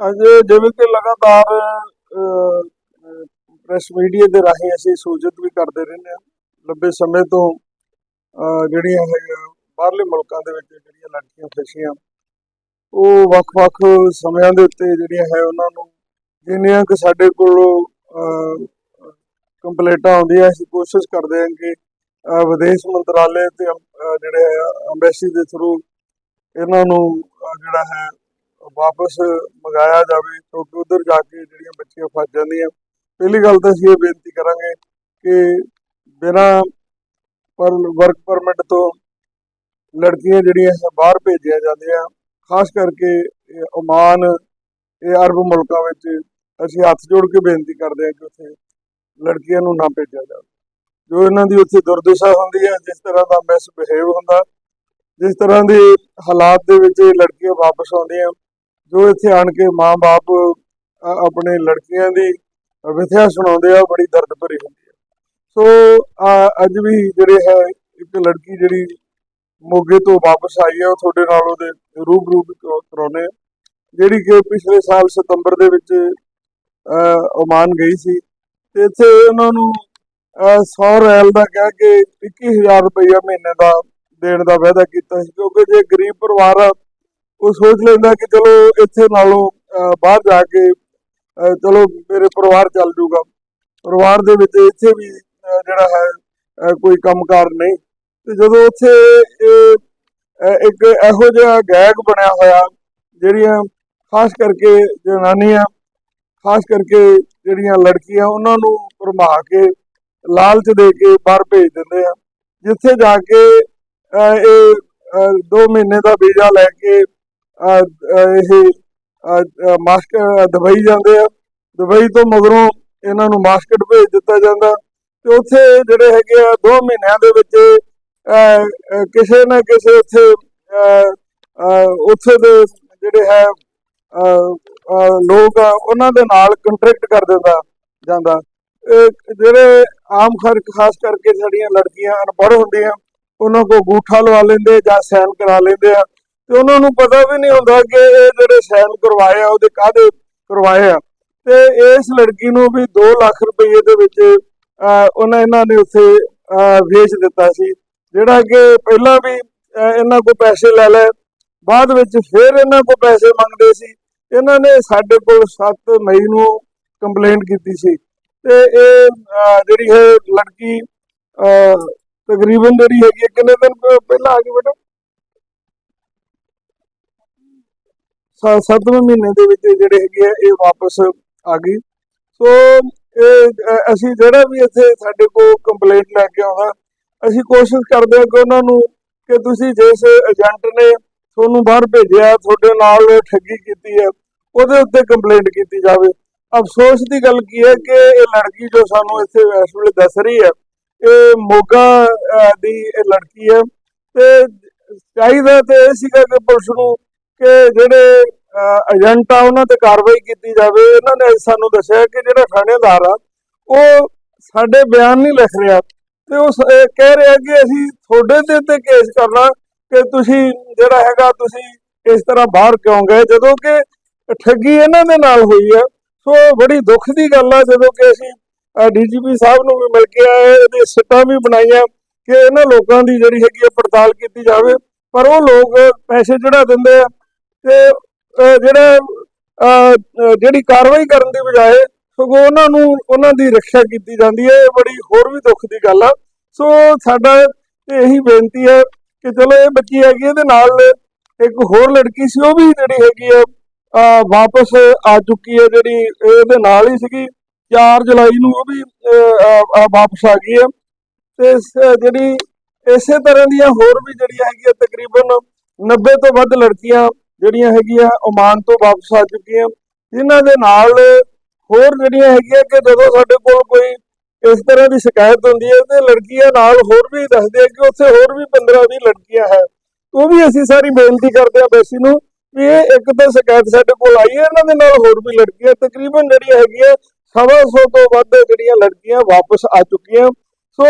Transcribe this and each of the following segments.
ਅੱਜ ਜਿਵੇਂ ਕਿ ਲਗਾਤਾਰ ਪ੍ਰੈਸ ਮੀਡੀਆ ਦੇ ਰਾਹੀਂ ਅਸੀਂ ਸੂਚਿਤ ਵੀ ਕਰਦੇ ਰਹਿੰਦੇ ਹਾਂ। ਲੰਬੇ ਸਮੇਂ ਤੋਂ ਜਿਹੜੀਆਂ ਹੈਗੀਆਂ ਬਾਹਰਲੇ ਮੁਲਕਾਂ ਦੇ ਵਿੱਚ ਜਿਹੜੀਆਂ ਲੜਕੀਆਂ ਫਸੀਆਂ ਉਹ ਵੱਖ-ਵੱਖ ਸਮਿਆਂ ਦੇ ਉੱਤੇ ਜਿਹੜੀਆਂ ਹੈ ਉਹਨਾਂ ਨੂੰ ਜਿੰਨੀਆਂ ਕਿ ਸਾਡੇ ਕੋਲ ਕੰਪਲੇਂਟਾਂ ਆਉਂਦੀਆਂ ਅਸੀਂ ਕੋਸ਼ਿਸ਼ ਕਰਦੇ ਹਾਂ ਕਿ ਵਿਦੇਸ਼ ਮੰਤਰਾਲੇ ਤੇ ਅਹ, ਜਿਹੜੇ ਅੰਬੈਸੀ ਦੇ ਥਰੂ ਇਹਨਾਂ ਨੂੰ ਜਿਹੜਾ ਹੈ ਵਾਪਸ ਮੰਗਾਇਆ ਜਾਵੇ ਕਿਉਂਕਿ ਉਧਰ ਜਾ ਕੇ ਜਿਹੜੀਆਂ ਬੱਚੀਆਂ ਫਸ ਜਾਂਦੀਆਂ। ਪਹਿਲੀ ਗੱਲ ਤਾਂ ਅਸੀਂ ਇਹ ਬੇਨਤੀ ਕਰਾਂਗੇ ਕਿ ਬਿਨਾਂ ਪਰ ਵਰਕ ਪਰਮਿਟ ਤੋਂ ਲੜਕੀਆਂ ਜਿਹੜੀਆਂ ਬਾਹਰ ਭੇਜੀਆਂ ਜਾਂਦੀਆਂ, ਖਾਸ ਕਰਕੇ ਇਹ ਓਮਾਨ ਇਹ ਅਰਬ ਮੁਲਕਾਂ ਵਿੱਚ ਅਸੀਂ ਹੱਥ ਜੋੜ ਕੇ ਬੇਨਤੀ ਕਰਦੇ ਹਾਂ ਕਿ ਉੱਥੇ ਲੜਕੀਆਂ ਨੂੰ ਨਾ ਭੇਜਿਆ ਜਾਵੇ। ਜੋ ਇਹਨਾਂ ਦੀ ਉੱਥੇ ਦੁਰਦਸ਼ਾ ਹੁੰਦੀ ਹੈ, ਜਿਸ ਤਰ੍ਹਾਂ ਦਾ ਮਿਸਬਿਹੇਵ ਹੁੰਦਾ, ਜਿਸ ਤਰ੍ਹਾਂ ਦੇ ਹਾਲਾਤ ਦੇ ਵਿੱਚ ਇਹ ਲੜਕੀਆਂ ਵਾਪਸ ਆਉਂਦੀਆਂ ਜੋ ਇੱਥੇ ਆਣ ਕੇ ਮਾਂ-ਬਾਪ ਆਪਣੇ ਲੜਕੀਆਂ ਦੀ ਵਿਥਿਆ ਸੁਣਾਉਂਦੇ ਆ ਬੜੀ ਦਰਦ ਭਰੀ ਹੁੰਦੀ ਹੈ ਸੋ ਅੱਜ ਵੀ ਜਿਹੜੇ ਹੈ ਇੱਕ ਲੜਕੀ ਜਿਹੜੀ ਮੋਗੇ ਤੋਂ ਵਾਪਸ ਆਈ ਹੈ ਉਹ ਤੁਹਾਡੇ ਨਾਲ ਉਹਦੇ ਰੂਬਰੂ ਵੀ ਕਰਾਉਂਦੇ ਆ। ਜਿਹੜੀ ਕਿ ਪਿਛਲੇ ਸਾਲ ਸਤੰਬਰ ਦੇ ਵਿੱਚ ਅ, ਓਮਾਨ ਗਈ ਸੀ। ਤੇ ਇੱਥੇ ਉਹਨਾਂ ਨੂੰ ਅ, 100 ਰੈਲ ਦਾ ਕਹਿ ਕੇ 21000 ਰੁਪਈਆ ਮਹੀਨੇ ਦਾ ਦੇਣ ਦਾ ਵਾਅਦਾ ਕੀਤਾ ਸੀ ਕਿਉਂਕਿ ਜੇ ਗਰੀਬ ਪਰਿਵਾਰ ਆ ਉਹ ਸੋਚ ਲੈਂਦਾ ਕਿ ਚਲੋ ਇੱਥੇ ਨਾਲੋਂ ਬਾਹਰ ਜਾ ਕੇ ਚਲੋ ਮੇਰੇ ਪਰਿਵਾਰ ਚੱਲ ਜੂਗਾ। ਪਰਿਵਾਰ ਦੇ ਵਿੱਚ ਇੱਥੇ ਵੀ ਜਿਹੜਾ ਹੈ ਅਹ, ਕੋਈ ਕੰਮਕਾਰ ਨਹੀਂ। ਤੇ ਜਦੋਂ ਉੱਥੇ ਇਹ ਇੱਕ ਇਹੋ ਜਿਹਾ ਗੈਗ ਬਣਿਆ ਹੋਇਆ ਜਿਹੜੀਆਂ ਖਾਸ ਕਰਕੇ ਜਨਾਨੀਆਂ ਖਾਸ ਕਰਕੇ ਜਿਹੜੀਆਂ ਲੜਕੀਆਂ ਉਹਨਾਂ ਨੂੰ ਭਰਮਾ ਕੇ ਲਾਲਚ ਦੇ ਕੇ ਬਾਹਰ ਭੇਜ ਦਿੰਦੇ ਆ। ਜਿੱਥੇ ਜਾ ਕੇ ਅਹ, ਇਹ 2 ਮਹੀਨੇ ਦਾ ਵੀਜ਼ਾ ਲੈ ਕੇ ਇਹ ਮਾਸਕ ਦੁਬਈ ਜਾਂਦੇ ਆ। ਦੁਬਈ ਤੋਂ ਮਗਰੋਂ ਇਹਨਾਂ ਨੂੰ ਮਾਸਕਟ ਭੇਜ ਦਿੱਤਾ ਜਾਂਦਾ। ਤੇ ਉੱਥੇ ਜਿਹੜੇ ਹੈਗੇ ਆ 2 ਮਹੀਨਿਆਂ ਦੇ ਵਿੱਚ ਕਿਸੇ ਨਾ ਕਿਸੇ ਉੱਥੇ ਉੱਥੇ ਦੇ ਜਿਹੜੇ ਹੈ ਲੋਕ ਆ, ਉਹਨਾਂ ਦੇ ਨਾਲ ਕੰਟਰੈਕਟ ਕਰ ਦਿੰਦਾ ਜਾਂਦਾ। ਜਿਹੜੇ ਆਮ ਖਰ ਖਾਸ ਕਰਕੇ ਸਾਡੀਆਂ ਲੜਕੀਆਂ ਅਨਪੜ੍ਹ ਹੁੰਦੀਆਂ, ਉਹਨਾਂ ਕੋ ਗੂਠਾ ਲਵਾ ਲੈਂਦੇ ਜਾਂ ਸਾਈਨ ਕਰਾ ਲੈਂਦੇ ਆ। ਤੇ ਉਹਨਾਂ ਨੂੰ ਪਤਾ ਵੀ ਨਹੀਂ ਹੁੰਦਾ ਕਿ ਇਹ ਜਿਹੜੇ ਸਾਈਨ ਕਰਵਾਏ ਆ ਉਹਦੇ ਕਾਹਦੇ ਕਰਵਾਏ ਆ। ਤੇ ਇਸ ਲੜਕੀ ਨੂੰ ਵੀ 2 ਲੱਖ ਰੁਪਏ ਦੇ ਵਿੱਚ ਉਹਨਾਂ ਇਹਨਾਂ ਨੇ ਉੱਥੇ ਵੇਚ ਦਿੱਤਾ ਸੀ। ਜਿਹੜਾ ਕਿ ਪਹਿਲਾਂ ਵੀ ਇਹਨਾਂ ਕੋ ਪੈਸੇ ਲੈ ਲਏ। ਬਾਅਦ ਵਿੱਚ ਫਿਰ ਇਹਨਾਂ ਕੋ ਪੈਸੇ ਮੰਗਦੇ ਸੀ। ਇਹਨਾਂ ਨੇ ਸਾਡੇ ਕੋਲ 7 ਮਈ ਨੂੰ ਕੰਪਲੇਂਟ ਕੀਤੀ ਸੀ। ਤੇ ਇਹ ਜਿਹੜੀ ਹੈ ਲੜਕੀ ਅਹ, ਤਕਰੀਬਨ ਜਿਹੜੀ ਹੈਗੀ ਹੈ, ਕਿੰਨੇ ਦਿਨ ਪਹਿਲਾਂ ਆ ਗਈ ਬੇਟਾ? ਸ- ਸੱਤਵੇਂ ਮਹੀਨੇ ਦੇ ਵਿੱਚ ਜਿਹੜੇ ਹੈਗੇ ਆ ਇਹ ਵਾਪਸ ਆ ਗਈ ਸੋ ਇਹ ਅਸੀਂ ਜਿਹੜਾ ਵੀ ਇੱਥੇ ਸਾਡੇ ਕੋਲ ਕੰਪਲੇਂਟ ਲੈ ਕੇ ਆਉਂਦਾ ਅਸੀਂ ਕੋਸ਼ਿਸ਼ ਕਰਦੇ ਹਾਂ ਕਿ ਉਹਨਾਂ ਨੂੰ ਕਿ ਤੁਸੀਂ ਜਿਸ ਏਜੰਟ ਨੇ ਤੁਹਾਨੂੰ ਬਾਹਰ ਭੇਜਿਆ ਤੁਹਾਡੇ ਨਾਲ ਠੱਗੀ ਕੀਤੀ ਹੈ ਉਹਦੇ ਉੱਤੇ ਕੰਪਲੇਂਟ ਕੀਤੀ ਜਾਵੇ। ਅਫਸੋਸ ਦੀ ਗੱਲ ਕੀ ਹੈ ਕਿ ਇਹ ਲੜਕੀ ਜੋ ਸਾਨੂੰ ਇੱਥੇ ਇਸ ਵੇਲੇ ਦੱਸ ਰਹੀ ਹੈ ਇਹ ਮੋਗਾ ਅ, ਦੀ ਇਹ ਲੜਕੀ ਹੈ। ਤੇ ਚਾਹੀਦਾ ਤੇ ਇਹ ਸੀਗਾ ਕਿ ਪੁਲਿਸ ਨੂੰ ਕਿ ਜਿਹੜੇ ਏਜੰਟ ਆ, ਉਹਨਾਂ ਤੇ ਕਾਰਵਾਈ ਕੀਤੀ ਜਾਵੇ। ਇਹਨਾਂ ਨੇ ਸਾਨੂੰ ਦੱਸਿਆ ਕਿ ਜਿਹੜਾ ਥਾਣੇਦਾਰ ਆ, ਉਹ ਸਾਡੇ ਬਿਆਨ ਨਹੀਂ ਲਿਖ ਰਿਹਾ। ਤੇ ਉਹ ਸ- ਕਹਿ ਰਿਹਾ ਕਿ ਅਸੀਂ ਤੁਹਾਡੇ ਤੇ ਤੇ ਕੇਸ ਕਰਨਾ ਕਿ ਤੁਸੀਂ ਜਿਹੜਾ ਹੈਗਾ, ਤੁਸੀਂ ਇਸ ਤਰ੍ਹਾਂ ਬਾਹਰ ਕਿਉਂ ਗਏ? ਜਦੋਂ ਕਿ ਠੱਗੀ ਇਹਨਾਂ ਦੇ ਨਾਲ ਹੋਈ ਆ। ਸੋ ਬੜੀ ਦੁੱਖ ਦੀ ਗੱਲ ਆ, ਜਦੋਂ ਕਿ ਅਸੀਂ ਡੀਜੀਪੀ ਸਾਹਿਬ ਨੂੰ ਵੀ ਮਿਲ ਕੇ ਆਏ, ਇਹਦੇ ਸਿੱਟਾਂ ਵੀ ਬਣਾਈਆਂ ਕਿ ਇਹਨਾਂ ਲੋਕਾਂ ਦੀ ਜਿਹੜੀ ਹੈਗੀ ਆ ਪੜਤਾਲ ਕੀਤੀ ਜਾਵੇ। ਪਰ ਉਹ ਲੋਕ ਪੈਸੇ ਜਿਹੜਾ ਦਿੰਦੇ ਆ ਤੇ ਜਿਹੜਾ ਅਹ, ਜਿਹੜੀ ਕਾਰਵਾਈ ਕਰਨ ਦੀ ਬਜਾਏ ਸਗੋਂ ਉਹਨਾਂ ਨੂੰ ਉਹਨਾਂ ਦੀ ਰੱਖਿਆ ਕੀਤੀ ਜਾਂਦੀ ਹੈ। ਇਹ ਬੜੀ ਹੋਰ ਵੀ ਦੁੱਖ ਦੀ ਗੱਲ ਆ। ਸੋ ਸਾਡਾ ਇਹੀ ਬੇਨਤੀ ਹੈ ਕਿ ਚਲੋ ਇਹ ਬੱਚੀ ਹੈਗੀ ਇਹਦੇ ਨਾਲ ਇੱਕ ਹੋਰ ਲੜਕੀ ਸੀ ਉਹ ਵੀ ਜਿਹੜੀ ਹੈਗੀ ਆ ਅਹ, ਵਾਪਸ ਆ ਚੁੱਕੀ ਹੈ। ਜਿਹੜੀ ਇਹਦੇ ਨਾਲ ਹੀ ਸੀਗੀ। 4 ਜੁਲਾਈ ਨੂੰ ਉਹ ਵੀ ਅਹ, ਅਹ, ਵਾਪਸ ਆ ਗਈ ਹੈ। ਤੇ ਜਿਹੜੀ ਇਸੇ ਤਰ੍ਹਾਂ ਦੀਆਂ ਹੋਰ ਵੀ ਜਿਹੜੀਆਂ ਹੈਗੀਆਂ ਤਕਰੀਬਨ 90 ਤੋਂ ਵੱਧ ਲੜਕੀਆਂ ਜਿਹੜੀਆਂ ਹੈਗੀਆਂ ਓਮਾਨ ਤੋਂ ਵਾਪਸ ਆ ਚੁੱਕੀਆਂ। ਜਿਨ੍ਹਾਂ ਦੇ ਨਾਲ ਹੋਰ ਜਿਹੜੀਆਂ ਹੈਗੀਆਂ ਕਿ ਜਦੋਂ ਸਾਡੇ ਕੋਲ ਕੋਈ ਇਸ ਤਰ੍ਹਾਂ ਦੀ ਸ਼ਿਕਾਇਤ ਹੁੰਦੀ ਹੈ ਤੇ ਲੜਕੀਆਂ ਨਾਲ ਹੋਰ ਵੀ ਦੱਸਦੇ ਆ ਕਿ ਉੱਥੇ ਹੋਰ ਵੀ 15 20 ਲੜਕੀਆਂ ਹੈ। ਉਹ ਵੀ ਅਸੀਂ ਸਾਰੀ ਬੇਨਤੀ ਕਰਦੇ ਆ ਬੈਸੀ ਨੂੰ ਵੀ ਇਹ ਇੱਕ ਤਾਂ ਸ਼ਿਕਾਇਤ ਸਾਡੇ ਕੋਲ ਆਈ ਹੈ ਇਹਨਾਂ ਦੇ ਨਾਲ ਹੋਰ ਵੀ ਲੜਕੀਆਂ ਤਕਰੀਬਨ ਜਿਹੜੀਆਂ ਹੈਗੀਆਂ ਸਵਾ ਸੌ ਤੋਂ ਵੱਧ ਜਿਹੜੀਆਂ ਲੜਕੀਆਂ ਵਾਪਸ ਆ ਚੁੱਕੀਆਂ। ਸੋ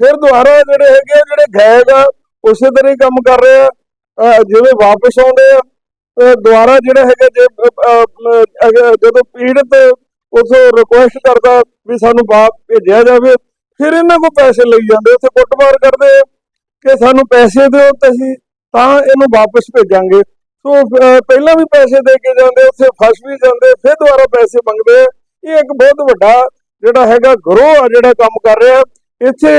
ਫਿਰ ਦੁਬਾਰਾ ਜਿਹੜੇ ਹੈਗੇ ਆ, ਜਿਹੜੇ ਗਾਇਕ ਆ ਉਸੇ ਤਰ੍ਹਾਂ ਹੀ ਕੰਮ ਕਰ ਰਹੇ ਆ। ਜਿਵੇਂ ਵਾਪਸ ਆਉਂਦੇ ਆ ਅਹ ਦੁਬਾਰਾ ਜਿਹੜਾ ਹੈਗਾ ਜੇ ਜਦੋਂ ਪੀੜਤ ਉਥੋਂ ਰਿਕੁਐਸਟ ਕਰਦਾ ਵੀ ਸਾਨੂੰ ਬਾਪ ਭੇਜਿਆ ਜਾਵੇ, ਫਿਰ ਇਹਨਾਂ ਕੋਲ ਪੈਸੇ ਲਈ ਜਾਂਦੇ, ਉੱਥੇ ਕੁੱਟਮਾਰ ਕਰਦੇ ਕਿ ਸਾਨੂੰ ਪੈਸੇ ਦਿਓ ਤੇ ਅਸੀਂ ਤਾਂ ਇਹਨੂੰ ਵਾਪਸ ਭੇਜਾਂਗੇ। ਸੋ ਪਹਿਲਾਂ ਵੀ ਪੈਸੇ ਦੇ ਕੇ ਜਾਂਦੇ, ਉੱਥੇ ਫਸ ਵੀ ਜਾਂਦੇ, ਫਿਰ ਦੁਬਾਰਾ ਪੈਸੇ ਮੰਗਦੇ ਇਹ ਇੱਕ ਬਹੁਤ ਵੱਡਾ ਜਿਹੜਾ ਹੈਗਾ ਗਰੋਹ ਆ, ਜਿਹੜਾ ਕੰਮ ਕਰ ਰਿਹਾ। ਇੱਥੇ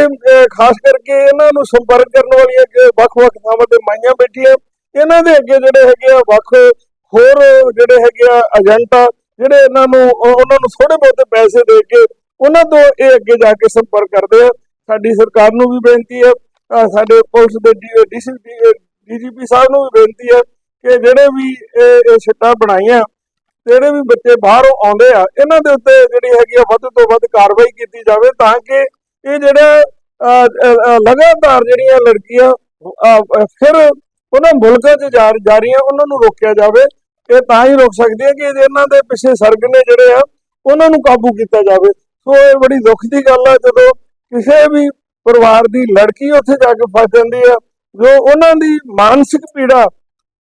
ਖਾਸ ਕਰਕੇ ਇਹਨਾਂ ਨੂੰ ਸੰਪਰਕ ਕਰਨ ਵਾਲੀਆਂ ਵੱਖ-ਵੱਖ ਥਾਵਾਂ ਤੇ ਮਾਈਆਂ ਬੈਠੀਆਂ। ਇਹਨਾਂ ਦੇ ਅੱਗੇ ਜਿਹੜੇ ਹੈਗੇ ਆ ਵੱਖ ਹੋਰ ਜਿਹੜੇ ਹੈਗੇ ਆ ਏਜੰਟ ਆ, ਜਿਹੜੇ ਇਹਨਾਂ ਨੂੰ ਉਹਨਾਂ ਨੂੰ ਥੋੜੇ ਬਹੁਤੇ ਪੈਸੇ ਦੇ ਕੇ ਉਹਨਾਂ ਤੋਂ ਇਹ ਅੱਗੇ ਜਾ ਕੇ ਸੰਪਰਕ ਕਰਦੇ ਆ। ਸਾਡੀ ਸਰਕਾਰ ਨੂੰ ਵੀ ਬੇਨਤੀ ਹੈ ਸਾਡੇ ਪੁਲਿਸ ਦੇ ਡੀਜੀਪੀ ਸਾਹਿਬ ਨੂੰ ਵੀ ਬੇਨਤੀ ਹੈ ਕਿ ਜਿਹੜੇ ਵੀ ਇਹ ਇਹ ਸਿੱਟਾਂ ਬਣਾਈਆਂ, ਜਿਹੜੇ ਵੀ ਬੱਚੇ ਬਾਹਰੋਂ ਆਉਂਦੇ ਆ, ਇਹਨਾਂ ਦੇ ਉੱਤੇ ਜਿਹੜੀ ਹੈਗੀ ਆ ਵੱਧ ਤੋਂ ਵੱਧ ਕਾਰਵਾਈ ਕੀਤੀ ਜਾਵੇ ਤਾਂ ਕਿ ਇਹ ਜਿਹੜਾ ਲਗਾਤਾਰ ਜਿਹੜੀਆਂ ਲੜਕੀਆਂ ਫਿਰ ਉਹਨਾਂ ਮੁਲਕਾਂ 'ਚ ਜਾ ਜਾ ਰਹੀਆਂ, ਉਹਨਾਂ ਨੂੰ ਰੋਕਿਆ ਜਾਵੇ। ਇਹ ਤਾਂ ਹੀ ਰੋਕ ਸਕਦੇ ਆ ਕਿ ਇਹਨਾਂ ਦੇ ਪਿੱਛੇ ਸਰਗਨੇ ਜਿਹੜੇ ਆ, ਉਹਨਾਂ ਨੂੰ ਕਾਬੂ ਕੀਤਾ ਜਾਵੇ। ਸੋ ਇਹ ਬੜੀ ਦੁੱਖ ਦੀ ਗੱਲ ਆ, ਜਦੋਂ ਕਿਸੇ ਵੀ ਪਰਿਵਾਰ ਦੀ ਲੜਕੀ ਉੱਥੇ ਜਾ ਕੇ ਫਸ ਜਾਂਦੀ ਆ, ਜੋ ਉਹਨਾਂ ਦੀ ਮਾਨਸਿਕ ਪੀੜਾ,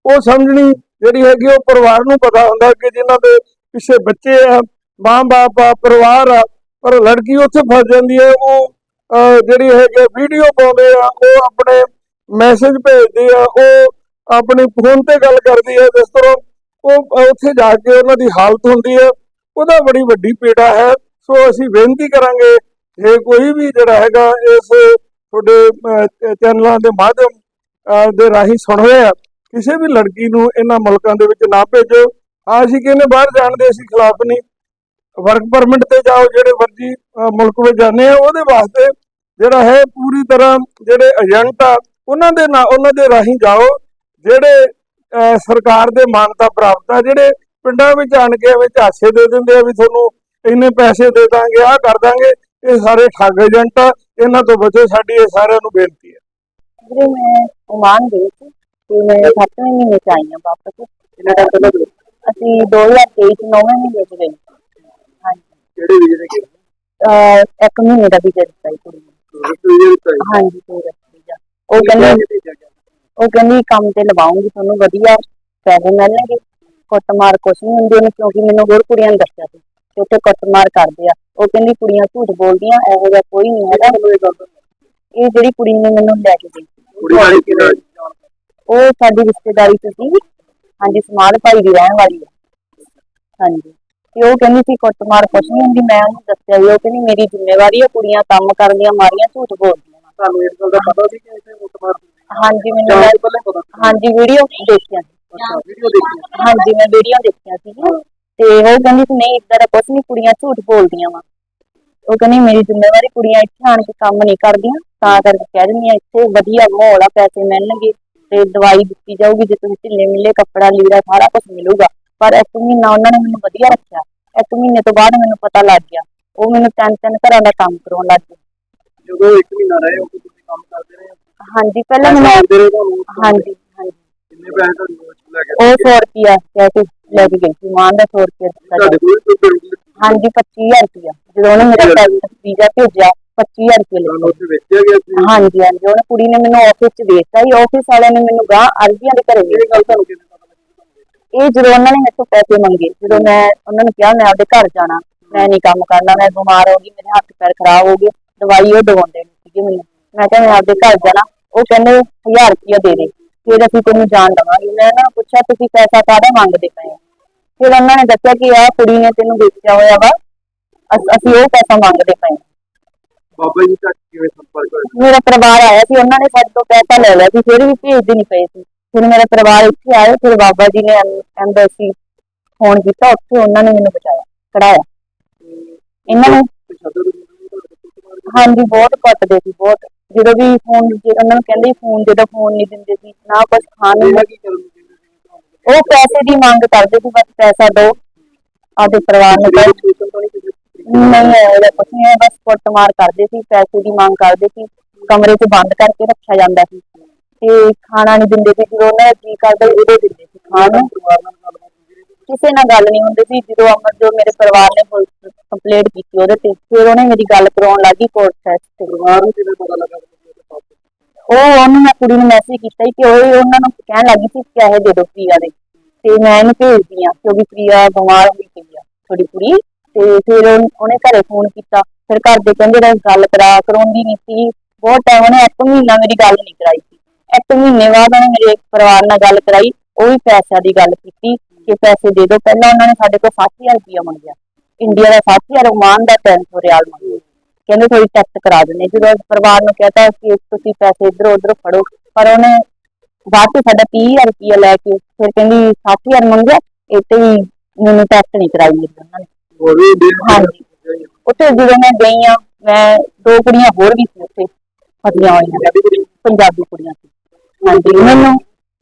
ਉਹ ਸਮਝਣੀ ਜਿਹੜੀ ਹੈਗੀ ਉਹ ਪਰਿਵਾਰ ਨੂੰ ਪਤਾ ਹੁੰਦਾ ਕਿ ਜਿਨ੍ਹਾਂ ਦੇ ਪਿੱਛੇ ਬੱਚੇ ਆ ਮਾਂ-ਬਾਪ ਆ, ਪਰਿਵਾਰ ਆ, ਪਰ ਲੜਕੀ ਉੱਥੇ ਫਸ ਜਾਂਦੀ ਹੈ ਉਹ ਜਿਹੜੀ ਹੈਗੀ ਵੀਡੀਓ ਪਾਉਂਦੇ ਆ, ਉਹ ਆਪਣੇ ਮੈਸੇਜ ਭੇਜਦੇ ਆ, ਉਹ ਆਪਣੇ ਫੋਨ ਤੇ ਗੱਲ ਕਰਦੀ ਹੈ ਜਿਸ ਤਰ੍ਹਾਂ ਉਹ ਉੱਥੇ ਜਾ ਕੇ ਉਹਨਾਂ ਦੀ ਹਾਲਤ ਹੁੰਦੀ ਹੈ ਉਹਦਾ ਬੜੀ ਵੱਡੀ ਪੀੜਾ ਹੈ। ਸੋ ਅਸੀਂ ਬੇਨਤੀ ਕਰਾਂਗੇ, ਜੇ ਕੋਈ ਵੀ ਜਿਹੜਾ ਹੈਗਾ ਇਸ ਤੁਹਾਡੇ ਚੈਨਲਾਂ ਦੇ ਮਾਧਿਅਮ ਦੇ ਰਾਹੀਂ ਸੁਣ ਰਿਹਾ ਕਿਸੇ ਵੀ ਲੜਕੀ ਨੂੰ ਇਹਨਾਂ ਮੁਲਕਾਂ ਦੇ ਵਿੱਚ ਨਾ ਭੇਜੋ। ਹਾਂ ਅਸੀਂ ਕਹਿੰਦੇ ਬਾਹਰ ਜਾਣ ਦੇ ਅਸੀਂ ਖਿਲਾਫ ਨਹੀਂ। ਵਰਕ ਪਰਮਿਟ ਤੇ ਜਾਓ, ਜਿਹੜੇ ਮਰਜ਼ੀ ਮੁਲਕ ਵਿੱਚ ਜਾਂਦੇ ਆ, ਉਹਦੇ ਵਾਸਤੇ ਜਿਹੜਾ ਹੈ ਪੂਰੀ ਤਰ੍ਹਾਂ ਜਿਹੜੇ ਏਜੰਟ ਆ ਉਹਨਾਂ ਦੇ ਨਾਲ ਉਹਨਾਂ ਦੇ ਰਾਹੀਂ ਜਾਓ ਜਿਹੜੇ ਸਰਕਾਰ ਦੇ ਮਾਨਤਾ ਪ੍ਰਾਪਤ ਆ ਜਿਹੜੇ ਪਿੰਡਾਂ ਵਿੱਚ ਆਣ ਕੇ ਐਵੇਂ ਝਾਸੇ ਦੇ ਦਿੰਦੇ ਆ ਵੀ ਤੁਹਾਨੂੰ ਇੰਨੇ ਪੈਸੇ ਦੇ ਦਾਂਗੇ ਆਹ ਕਰ ਦਾਂਗੇ ਇਹ ਸਾਰੇ ਠੱਗ ਏਜੰਟ ਆ ਇਹਨਾਂ ਤੋਂ ਬਚੋ ਸਾਡੀ ਇਹ ਸਾਰਿਆਂ ਨੂੰ ਬੇਨਤੀ ਹੈ ਵੀਰੇ ਮੈਂ ਉਮਾਨ ਗਈ ਸੀ ਤੇ ਮੈਂ 7ਵੇਂ ਮਹੀਨੇ ਚ ਆਈ ਹਾਂ ਵਾਪਸ। ਕਿੰਨਾ ਟਾਈਮ ਪਹਿਲਾਂ ਅਸੀਂ 2023 ਚ 9ਵੇਂ ਮਹੀਨੇ ਚ ਗਏ। ਹਾਂਜੀ ਕਿਹੜੇ ਵੀਜ਼ੇ ਤੇ ਗਏ? ਇੱਕ ਮਹੀਨੇ ਦਾ ਵੀਜ਼ਾ ਦਿੱਤਾ ਸੀ ਕੁੜੀ ਨੂੰ। ਹਾਂਜੀ ਵੀਜ਼ਾ ਉਹ ਕਹਿੰਦੀ ਉਹ ਕਹਿੰਦੀ ਕੰਮ ਤੇ ਲਵਾਉਂਗੀ ਤੁਹਾਨੂੰ ਵਧੀਆ। ਪੈਸੇ ਮਿਲਣਗੇ। ਕੁੱਟਮਾਰ ਕੁਛ ਨਹੀਂ ਹੁੰਦੀ ਉਹਨੇ ਕਿਉਂਕਿ ਮੈਨੂੰ ਹੋਰ ਕੁੜੀਆਂ ਨੇ ਦੱਸਿਆ ਸੀ ਕਿ ਉੱਥੇ ਕੁੱਟਮਾਰ ਕਰਦੇ ਆ। ਉਹ ਕਹਿੰਦੀ ਕੁੜੀਆਂ ਝੂਠ ਬੋਲਦੀਆਂ ਇਹੋ ਜਿਹਾ ਕੋਈ ਨਹੀਂ ਹੈਗਾ। ਇਹ ਜਿਹੜੀ ਕੁੜੀ ਨੇ ਮੈਨੂੰ ਲੈ ਕੇ ਗਈ। ਕੁੜੀ ਵਾਲੀ ਉਹ ਸਾਡੀ ਰਿਸ਼ਤੇਦਾਰੀ ਚ ਸੀ। ਹਾਂਜੀ ਸਮਾਲ ਭਾਈ ਦੀ ਰਹਿਣ ਵਾਲੀ ਹੈ ਹਾਂਜੀ। ਤੇ ਉਹ ਕਹਿੰਦੀ ਸੀ ਕੁੱਟਮਾਰ ਕੁਛ ਨਹੀਂ ਹੁੰਦੀ। ਮੈਂ ਉਹਨੂੰ ਦੱਸਿਆ ਵੀ ਉਹ ਕਹਿੰਦੀ ਮੇਰੀ ਜ਼ਿੰਮੇਵਾਰੀ ਹੈ ਕੁੜੀਆਂ ਕੰਮ ਕਰਦੀਆਂ ਮਾਰੀਆਂ ਝੂਠ ਬੋਲਦੀਆਂ। ਤੁਹਾਨੂੰ ਇਸ ਗੱਲ ਦਾ ਪਤਾ ਸੀ ਕਿ ਇੱਥੇ ਮੁੱਤਮਾਰ ਹਾਂਜੀ ਮੈਨੂੰ ਜਾਂ ਪਹਿਲਾਂ ਪਤਾ ਸੀ। ਹਾਂਜੀ ਵੀਡੀਓ ਦੇਖਿਆ। ਸੀ। ਅੱਛਾ ਵੀਡੀਓ ਦੇਖੀ ਹਾਂਜੀ ਮੈਂ ਵੀਡੀਓ ਦੇਖਿਆ ਸੀ। ਤੇ ਉਹ ਕਹਿੰਦੀ ਸੀ ਨਹੀਂ ਇਦਾਂ ਦਾ ਕੁਛ ਨਹੀਂ ਕੁੜੀਆਂ ਝੂਠ ਬੋਲਦੀਆਂ ਵਾ। ਉਹ ਕਹਿੰਦੀ ਮੇਰੀ ਜ਼ਿੰਮੇਵਾਰੀ ਕੁੜੀਆਂ ਇੱਥੇ ਆਣ ਕੇ ਕੰਮ ਨਹੀਂ ਕਰਦੀਆਂ ਤਾਂ ਕਰਕੇ ਕਹਿ ਇੱਥੇ ਵਧੀਆ ਮਾਹੌਲ ਆ ਪੈਸੇ ਮਿਲਣਗੇ ਤੇ ਦਵਾਈ ਦਿੱਤੀ ਜਾਊਗੀ ਜੇ ਤੁਸੀਂ ਢਿੱਲੇ ਮਿਲੇ ਕੱਪੜਾ ਲੀੜਾ ਸਾਰਾ ਕੁਝ ਮਿਲੂਗਾ। ਪਰ ਇੱਕ ਮਹੀਨਾ ਉਹਨਾਂ ਨੇ ਮੈਨੂੰ ਵਧੀਆ ਰੱਖਿਆ। ਇੱਕ ਮਹੀਨੇ ਤੋਂ ਬਾਅਦ ਮੈਨੂੰ ਪਤਾ ਲੱਗ ਗਿਆ। ਉਹ ਮੈਨੂੰ ਤਿੰਨ ਤਿੰਨ ਘਰਾਂ ਦਾ ਕੰਮ ਕਰਾਉਣ ਲੱਗ ਗਏ। ਜਦੋਂ ਇੱਕ ਮਹੀਨਾ ਰਹੇ ਉਹ ਤੁਸੀਂ ਕੰਮ ਕਰਦੇ ਰਹੇ ਹਾਂਜੀ ਪਹਿਲਾਂ ਮੈਨੂੰ ਆਉਂਦੇ ਰਹੇ ਤੁਹਾਨੂੰ ਹਾਂਜੀ ਹਾਂਜੀ। ਕਿੰਨੇ ਪੈਸੇ ਤੁਹਾਨੂੰ ਲੈ ਕੇ ਉਹ 100 ਰੁਪਿਆ ਕਹਿ ਕੇ ਲੈ ਕੇ ਗਈ ਸੀ ਮਾਂ ਦਾ 100 ਰੁਪਿਆ ਤੁਹਾਡੇ ਕੋਲ ਕੋਈ ਹਾਂਜੀ 25000 ਰੁਪਇਆ ਜਦੋਂ ਉਹਨੇ ਮੇਰਾ ਪੈਸਾ ਵੀਜ਼ਾ ਭੇਜਿਆ 25000 ਰੁਪਇਆ ਲਿਆ ਤੁਹਾਨੂੰ ਉੱਥੇ ਵੇਚਿਆ ਗਿਆ ਸੀ? ਹਾਂਜੀ ਹਾਂਜੀ ਉਹਨੇ ਕੁੜੀ ਨੇ ਮੈਨੂੰ ਆਫਿਸ 'ਚ ਦੇਤਾ ਸੀ। ਆਫਿਸ ਵਾਲਿਆਂ ਨੇ ਮੈਨੂੰ ਗਾਂ ਅਰਜ਼ੀਆਂ ਦੇ ਘਰੇ ਇਹ ਗੱਲ ਤੁਹਾਨੂੰ ਕਿਵੇਂ ਪਤਾ ਲੱਗੀ? ਇਹ ਜਦੋਂ ਉਹਨਾਂ ਨੇ ਤੋਂ ਪੈਸੇ ਮੰਗੇ ਜਦੋਂ ਮੈਂ ਉਹਨਾਂ ਨੂੰ ਕਿਹਾ ਮੈਂ ਆਪਦੇ ਘਰ ਜਾਣਾ ਮੈਂ ਨਹੀਂ ਕੰਮ ਕਰਨਾ ਮੈਂ ਬਿਮਾਰ ਹੋ ਗਈ ਮੇਰੇ ਹੱਥ ਪੈਰ ਖਰਾਬ ਹੋ ਗਏ। ਦਵਾਈ ਉਹ ਦਵਾਉਂਦੇ ਨੇ ਸੀਗੇ ਮੈਨੂੰ। ਮੈਂ ਕਿਹਾ ਮੈਂ ਆਪਦੇ ਘਰ ਜਾਣਾ ਉਹ ਕਹਿੰਦੇ 1000 ਰੁਪਇਆ ਦੇ ਦੇ ਫਿਰ ਅਸੀਂ ਤੈਨੂੰ ਜਾਣ ਦਵਾਂਗੇ। ਮੈਂ ਨਾ ਪੁੱਛਿਆ ਤੁਸੀਂ ਪੈਸਾ ਕਾਹਦਾ ਮੰਗਦੇ ਪਏ ਹੋ? ਫਿਰ ਉਹਨਾਂ ਨੇ ਦੱਸਿਆ ਕਿ ਆਹ ਕੁੜੀ ਨੇ ਤੈਨੂੰ ਵੇਚਿਆ ਹੋਇਆ ਵਾ ਅਸ- ਅਸੀਂ ਉਹ ਪੈਸਾ ਮੰਗਦੇ ਪਏ ਹਾਂ। ਬਾਬਾ ਜੀ ਤੱਕ ਕਿਵੇਂ ਸੰਪਰਕ ਹੋਇਆ? ਮੇਰਾ ਪਰਿਵਾਰ ਆਇਆ ਸੀ ਉਹਨਾਂ ਨੇ ਸਾਡੇ ਤੋਂ ਪੈਸਾ ਲੈ ਲਿਆ ਸੀ ਫਿਰ ਵੀ ਭੇਜਦੇ ਨਹੀਂ ਪਏ ਸੀ। ਫਿਰ ਮੇਰਾ ਪਰਿਵਾਰ ਇੱਥੇ ਆਇਆ ਫਿਰ ਬਾਬਾ ਜੀ ਨੇ ਐਮਬੈਸੀ ਫੋਨ ਕੀਤਾ ਉੱਥੇ ਉਹਨਾਂ ਨੇ ਮੈਨੂੰ ਬਚਾਇਆ ਕਢਾਇਆ। ਇਹਨਾਂ ਨੂੰ ਹਾਂਜੀ ਬਹੁਤ ਕੱਟਦੇ ਸੀ ਬਹੁਤ। ਜਦੋਂ ਵੀ ਫੋਨ ਉਹਨਾਂ ਨੂੰ ਕਹਿੰਦੇ ਫੋਨ ਜਦੋਂ ਫੋਨ ਨਹੀਂ ਦਿੰਦੇ ਸੀ ਨਾ ਕੁਝ ਖਾਣ ਨੂੰ ਕੀ ਕਰਨ ਉਹ ਪੈਸੇ ਦੀ ਮੰਗ ਕਰਦੇ ਸੀ ਬਸ ਪੈਸਾ ਦਿਓ ਆਪਦੇ ਪਰਿਵਾਰ ਨੂੰ ਦਿਓ। ਨਹੀਂ ਕਿਸੇ ਕੁਛ ਨਹੀਂ ਹੈ, ਬਸ ਕੁੱਟਮਾਰ ਕਰਦੇ ਸੀ ਪੈਸੇ ਦੀ ਮੰਗ ਕਰਦੇ ਸੀ। ਕਮਰੇ 'ਚ ਬੰਦ ਕਰਕੇ ਰੱਖਿਆ ਜਾਂਦਾ ਸੀ। ਤੇ ਖਾਣਾ ਨਹੀਂ ਦਿੰਦੇ ਸੀ ਜਦੋਂ ਉਹਨਾਂ ਦਾ ਜੀ ਕਰਦਾ ਸੀ ਉਦੋਂ ਦਿੰਦੇ ਸੀ ਖਾਣ ਨੂੰ। ਕਿਸੇ ਨਾਲ ਗੱਲ ਨਹੀਂ ਹੁੰਦੀ ਸੀ। ਜਦੋਂ ਅਮਰ ਜੋ ਮੇਰੇ ਪਰਿਵਾਰ ਨੇ ਕੰਪਲੇਂਟ ਕੀਤੀ ਉਹਦੇ ਤੇ ਫਿਰ ਉਹਨੇ ਮੇਰੀ ਗੱਲ ਕਰਾਉਣ ਲੱਗੀ ਕੋਰਟ ਸੈਸ ਤੇ। ਪਰਿਵਾਰ ਨੂੰ ਕਿਵੇਂ ਪਤਾ ਲੱਗਾ ਕਿ ਤੁਸੀਂ ਉਹਦੇ ਪਾਸ ਉਹ ਉਹਨੂੰ ਮੈਂ ਕੁੜੀ ਨੂੰ ਮੈਸੇਜ ਕੀਤਾ ਸੀ ਕਿ ਉਹ ਉਹਨਾਂ ਨੂੰ ਕਹਿਣ ਲੱਗੀ ਸੀ ਪੈਸੇ ਦੇ ਦਿਓ ਪ੍ਰਿਆ ਦੇ। ਤੇ ਮੈਂ ਇਹਨੂੰ ਭੇਜਦੀ ਆ ਕਿਉਂਕਿ ਪ੍ਰਿਆ ਬਿਮਾਰ ਹੋਈ ਸੀ ਤੁਹਾਡੀ ਕੁੜੀ। ਤੇ ਫਿਰ ਉਹ- ਉਹਨੇ ਘਰੇ ਫੋਨ ਕੀਤਾ। ਫਿਰ ਘਰ ਦੇ ਕਹਿੰਦੇ ਰਹੇ ਗੱਲ ਕਰਾ ਕਰਾਉਂਦੀ ਨਹੀਂ ਸੀ। ਬਹੁਤ ਟਾਈਮ ਉਹਨੇ ਇੱਕ ਮਹੀਨਾ ਮੇਰੀ ਗੱਲ ਨਹੀਂ ਕਰਾਈ ਸੀ। ਇੱਕ ਮਹੀਨੇ ਬਾਅਦ ਉਹਨੇ ਮੇਰੇ ਪਰਿਵਾਰ ਨਾਲ ਗੱਲ ਕਰਾਈ। ਉਹ ਵੀ ਪੈਸਿਆਂ ਦੀ ਗੱਲ ਕੀਤੀ ਕਿ ਪੈਸੇ ਦੇ ਦਿਓ। ਪਹਿਲਾਂ ਉਹਨਾਂ ਨੇ ਸਾਡੇ ਕੋਲ 60000 ਰੁਪਇਆ ਮੰਗਿਆ। ਇੰਡੀਆ ਦਾ 60000 ਓਮਾਨ ਦਾ 300 ਰਿਆਲ ਮੰਗਿਆ। ਕਹਿੰਦੇ ਥੋੜੀ ਟੈਸਟ ਕਰਾ ਦਿੰਦੇ। ਜਦੋਂ ਪਰਿਵਾਰ ਨੂੰ ਕਹਤਾ ਕਿ ਤੁਸੀਂ ਪੈਸੇ ਇੱਧਰ ਉੱਧਰ ਫੜੋ ਪਰ ਉਹਨੇ ਬਾਅਦ ਚ ਸਾਡਾ 30000 ਰੁਪਇਆ ਲੈ ਕੇ ਫਿਰ ਕਹਿੰਦੀ 60000 ਮੰਗਿਆ ਤੇ ਵੀ ਮੈਨੂੰ ਟੈਸਟ ਨਹੀਂ ਕਰਾਈ ਉਹਨਾਂ ਨੇ। ਉੱਥੇ ਜਦੋਂ ਮੈਂ ਗਈ ਆ ਮੈਂ ਦੋ ਕੁੜੀਆਂ ਹੋਰ ਵੀ ਸੀ ਉੱਥੇ ਫਸੀਆਂ ਹੋਈਆਂ। ਪੰਜਾਬੀ ਕੁੜੀਆਂ ਸੀ। ਹਾਂਜੀ ਮੈਨੂੰ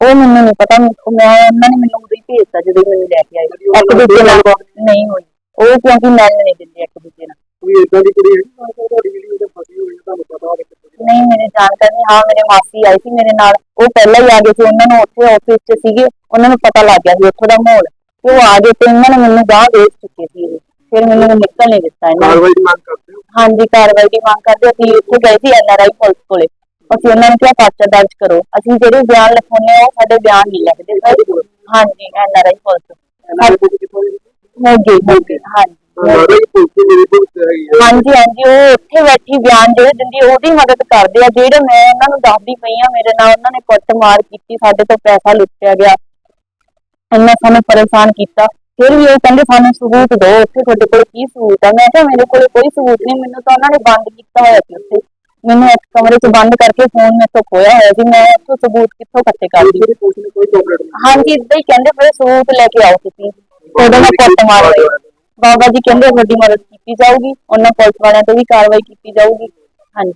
ਉਹ ਮੈਨੂੰ ਨਹੀਂ ਪਤਾ ਮੈਂ ਉਹਨਾਂ ਨੇ ਮੈਨੂੰ ਉਦੋਂ ਹੀ ਭੇਜਤਾ ਜਦੋਂ ਮੈਨੂੰ ਲੈ ਕੇ ਆਏ। ਇੱਕ ਦੂਜੇ ਨਾਲ ਨਹੀਂ ਹੋਈ। ਉਹ ਕਿਉਂਕਿ ਮਿਲਣ ਨਹੀਂ ਦਿੰਦੇ ਇੱਕ ਦੂਜੇ ਨਾਲ। ਕੋਈ ਇਦਾਂ ਦੀ ਕੁੜੀ ਹੈ ਤੁਹਾਡੀ ਜਿਹੜੀ ਉਹਦੇ ਫਸੀ ਹੋਈ ਹੈ ਤੁਹਾਨੂੰ ਪਤਾ ਹੋਵੇ ਕਿੱਥੇ ਨਹੀਂ ਮੇਰੇ ਜਾਣਕਾਰੀ ਹਾਂ ਮੇਰੇ ਮਾਸੀ ਆਈ ਸੀ ਮੇਰੇ ਨਾਲ। ਉਹ ਪਹਿਲਾਂ ਹੀ ਆ ਗਏ ਸੀ। ਉਹਨਾਂ ਨੂੰ ਉੱਥੇ ਆਫਿਸ 'ਚ ਸੀਗੇ। ਉਹਨਾਂ ਨੂੰ ਪਤਾ ਲੱਗ ਗਿਆ ਸੀ ਉੱਥੋਂ ਦਾ ਮਾਹੌਲ। ਉਹ ਆ ਗਏ ਤੇ ਉਹਨਾਂ ਨੇ ਮੈਨੂੰ ਗਾਹ ਵੇਚ ਚੁੱਕੇ ਸੀ। ਫਿਰ ਮੈਨੂੰ ਨਿਕਲ ਨਹੀਂ ਦਿੱਤਾ ਇਹਨਾਂ ਨੇ। ਕਾਰਵਾਈ ਦੀ ਮੰਗ ਕਰਦੇ ਹੋ? ਹਾਂਜੀ ਕਾਰਵਾਈ ਦੀ ਮੰਗ ਕਰਦੇ। ਅਸੀਂ ਉੱਥੇ ਗਏ ਸੀ ਐਨਆਰਆਈ ਪੁਲਿਸ ਕੋਲੇ। ਅਸੀਂ ਉਹਨਾਂ ਨੂੰ ਕਿਹਾ ਪਰਚਾ ਦਰਜ ਕਰੋ। ਅਸੀਂ ਜਿਹੜੇ ਬਿਆਨ ਲਿਖਾਉਂਦੇ ਆ ਉਹ ਸਾਡੇ ਬਿਆਨ ਨਹੀਂ ਲਿਖਦੇ। ਸਰ ਹਾਂਜੀ ਦੇ ਦੀ ਮੋਗੇ ਮੋਗੇ। ਹਾਂਜੀ। ਲੱਗਦਾ ਕਿ ਪੁਲਿਸ ਦੀ ਹਾਂਜੀ ਹਾਂਜੀ। ਉਹ ਉੱਥੇ ਬੈਠੀ ਬਿਆਨ ਜਿਹੜੇ ਦਿੰਦੀ ਉਹਦੀ ਮਦਦ ਕਰਦੇ ਆ। ਜਿਹੜੇ ਮੈਂ ਉਹਨਾਂ ਨੂੰ ਦੱਸਦੀ ਪਈ ਆ ਮੇਰੇ ਨਾਲ ਉਹਨਾਂ ਨੇ ਕੁੱਟਮਾਰ ਕੀਤੀ ਸਾਡੇ ਤੋਂ ਪੈਸਾ ਲੁੱਟਿਆ ਗਿਆ। ਇੰਨਾ ਸਾਨੂੰ ਪਰੇਸ਼ਾਨ ਕੀਤਾ। ਫਿਰ ਵੀ ਉਹ ਕਹਿੰਦੇ ਸਾਨੂੰ ਸਬੂਤ ਦਿਓ ਉੱਥੇ ਤੁਹਾਡੇ ਕੋਲ ਕੀ ਸਬੂਤ ਆ? ਮੈਂ ਕਿਹਾ ਮੇਰੇ ਕੋਲ ਕੋਈ ਸਬੂਤ ਨਹੀਂ। ਮੈਨੂੰ ਤਾਂ ਉਹਨਾਂ ਨੇ ਬੰਦ ਕੀਤਾ ਹੋਇਆ ਸੀ ਉੱਥੇ। ਮੈਨੂੰ ਇੱਕ ਕਮਰੇ 'ਚ ਬੰਦ ਕਰਕੇ ਫੋਨ ਮੇਰੇ ਤੋਂ ਖੋਇਆ ਹੋਇਆ ਸੀ ਮੈਂ ਉੱਥੋਂ ਸਬੂਤ ਕਿੱਥੋਂ ਇਕੱਠੇ ਕਰਦੀ ਜਿਹੜੀ ਪੁਲਿਸ ਨੇ ਕੋਈ ਕੋਆਪਰੇਟ ਨਹੀਂ। ਹਾਂਜੀ ਇਦਾਂ ਹੀ ਕਹਿੰਦੇ ਪਏ ਸਬੂਤ ਲੈ ਕੇ ਆਓ ਤੁਸੀਂ। ਉਹਦੇ ਨਾਲ ਕੁੱਟਮਾਰ ਹੋਈ ਬਾਬਾ ਜੀ ਕਹਿੰਦੇ ਤੁਹਾਡੀ ਮਦਦ ਕੀਤੀ ਜਾਊਗੀ ਉਹਨਾਂ ਪੁਲਿਸ ਵਾਲਿਆਂ ਤੇ ਵੀ ਕਾਰਵਾਈ ਕੀਤੀ ਜਾਊਗੀ। ਹਾਂਜੀ।